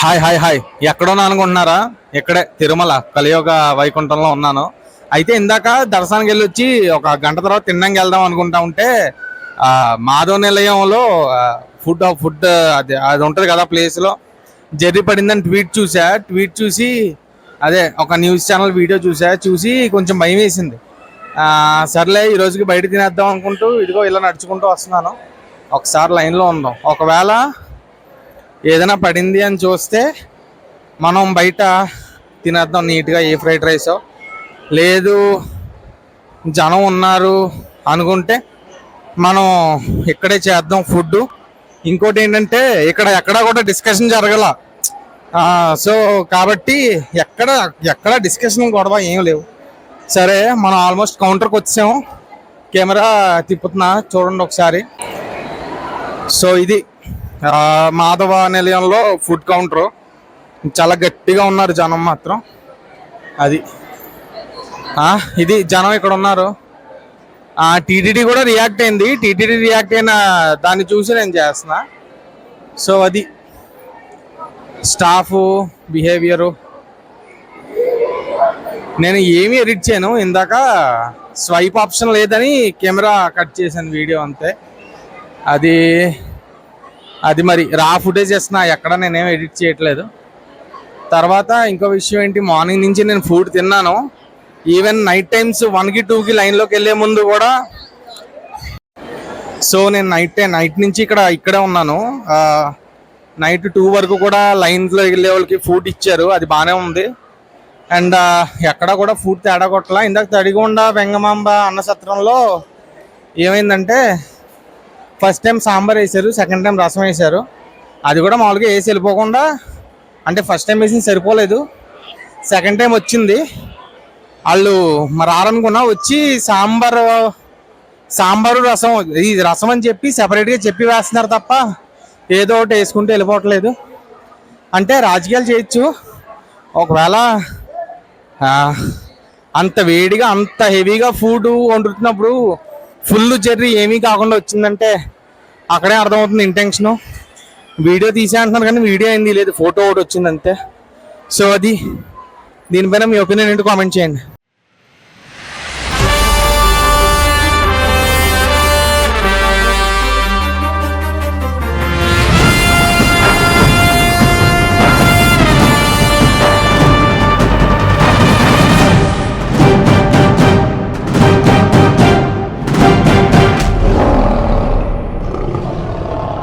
Hi hi hi. ఎక్కడో అనుకుంటున్నారా ఇక్కడే తిరుమల కలియోగ వైకుంఠంలో ఉన్నాను. అయితే ఇందాక దర్శనానికి వెళ్ళి వచ్చి ఒక గంట తర్వాత తిన్నాక వెళ్దాం అనుకుంటా ఉంటే మాధవ నిలయంలో ఫుడ్ ఫుడ్ అది అది ఉంటుంది కదా ప్లేస్లో జర్రీ పడిందని ట్వీట్ చూసా. ట్వీట్ చూసి అదే ఒక న్యూస్ ఛానల్ వీడియో చూసా. చూసి కొంచెం భయం వేసింది. సర్లే ఈ రోజుకి బయట తినేద్దాం అనుకుంటూ ఇదిగో ఇలా నడుచుకుంటూ వస్తున్నాను. ఒకసారి లైన్లో ఉందాం. ఒకవేళ ఏదైనా పడింది అని చూస్తే మనం బయట తినేద్దాం నీట్గా ఏ ఫ్రైడ్ రైసో. లేదు జనం ఉన్నారు అనుకుంటే మనం ఇక్కడే చేద్దాం ఫుడ్ ఇంకోటి ఏంటంటే ఇక్కడ ఎక్కడ కూడా డిస్కషన్ జరగల. సో కాబట్టి ఎక్కడ ఎక్కడ డిస్కషన్ గొడవ ఏం లేవు. సరే మనం ఆల్మోస్ట్ కౌంటర్కి వచ్చాము కెమెరా తిప్పుతున్నా చూడండి ఒకసారి. సో ఇది మాధవ నిలయంలో ఫుడ్ కౌంటర్ చాలా గట్టిగా ఉన్నారు జనం మాత్రం. అది. ఇది జనం ఇక్కడ ఉన్నారు. టీటీడీ కూడా రియాక్ట్ అయింది. టీటీడీ రియాక్ట్ అయిన దాన్ని చూసి నేను చేస్తున్నా. సో అది. స్టాఫ్ బిహేవియరు నేను ఏమీ ఎడిట్ చేయను. ఇందాక స్వైప్ ఆప్షన్ లేదని కెమెరా కట్ చేశాను వీడియో అంతే. అది అది మరి రా ఫుటేజ్ చేస్తున్నా ఎక్కడ నేనేం ఎడిట్ చేయట్లేదు. తర్వాత ఇంకో విషయం ఏంటి మార్నింగ్ నుంచి నేను ఫుడ్ తిన్నాను. ఈవెన్ నైట్ టైమ్స్ వన్కి టూకి లైన్లోకి వెళ్ళే ముందు కూడా సో నేను నైట్ నైట్ నుంచి ఇక్కడ ఇక్కడే ఉన్నాను. నైట్ టూ వరకు కూడా లైన్లో వెళ్ళే వాళ్ళకి ఫుడ్ ఇచ్చారు అది బాగానే ఉంది. అండ్ ఎక్కడ కూడా ఫుడ్ తేడా కొట్టలా. ఇందాక తడిగొండ వెంగమాంబ అన్న సత్రంలో ఏమైందంటే ఫస్ట్ టైం సాంబార్ వేసారు సెకండ్ టైం రసం వేసారు. అది కూడా మామూలుగా వేసి వెళ్ళిపోకుండా అంటే ఫస్ట్ టైం వేసింది సరిపోలేదు. సెకండ్ టైం వచ్చింది. వాళ్ళు మరి రారనుకున్నా వచ్చి సాంబార్ సాంబారు రసం ఈ రసం అని చెప్పి సెపరేట్గా చెప్పి వేస్తున్నారు తప్ప ఏదో ఒకటి వేసుకుంటూ వెళ్ళిపోవట్లేదు. అంటే రాజకీయాలు చేయొచ్చు. ఒకవేళ అంత వేడిగా అంత హెవీగా ఫుడ్ వండుతున్నప్పుడు ఫుల్ జర్రీ ఏమీ కాకుండా వచ్చిందంటే అక్కడే అర్థమవుతుంది ఇంటెన్షను వీడియో తీసే అంటున్నారు కానీ వీడియో అయింది లేదు ఫోటో ఒకటి వచ్చింది అంతే సో అది దీనిపైన మీ ఒపీనియన్ ఏంటి కామెంట్ చేయండి.